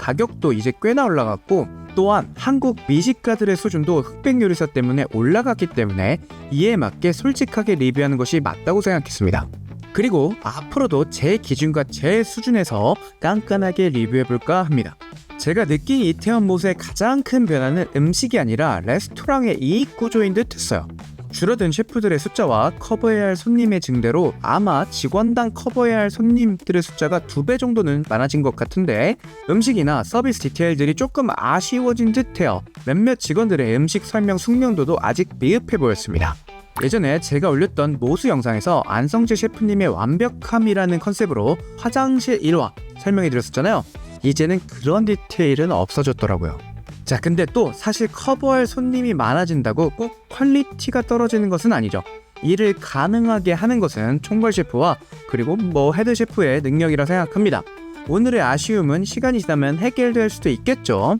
가격도 이제 꽤나 올라갔고 또한 한국 미식가들의 수준도 흑백 요리사 때문에 올라갔기 때문에 이에 맞게 솔직하게 리뷰하는 것이 맞다고 생각했습니다. 그리고 앞으로도 제 기준과 제 수준에서 깐깐하게 리뷰해볼까 합니다. 제가 느낀 이태원 못의 가장 큰 변화는 음식이 아니라 레스토랑의 이익 구조인 듯 했어요. 줄어든 셰프들의 숫자와 커버해야 할 손님의 증대로 아마 직원당 커버해야 할 손님들의 숫자가 두 배 정도는 많아진 것 같은데 음식이나 서비스 디테일들이 조금 아쉬워진 듯해요. 몇몇 직원들의 음식 설명 숙명도도 아직 미흡해 보였습니다. 예전에 제가 올렸던 모수 영상에서 안성재 셰프님의 완벽함이라는 컨셉으로 화장실 일화 설명해 드렸었잖아요. 이제는 그런 디테일은 없어졌더라고요. 자, 근데 또 사실 커버할 손님이 많아진다고 꼭 퀄리티가 떨어지는 것은 아니죠. 이를 가능하게 하는 것은 총괄 셰프와 그리고 뭐 헤드 셰프의 능력이라 생각합니다. 오늘의 아쉬움은 시간이 지나면 해결될 수도 있겠죠.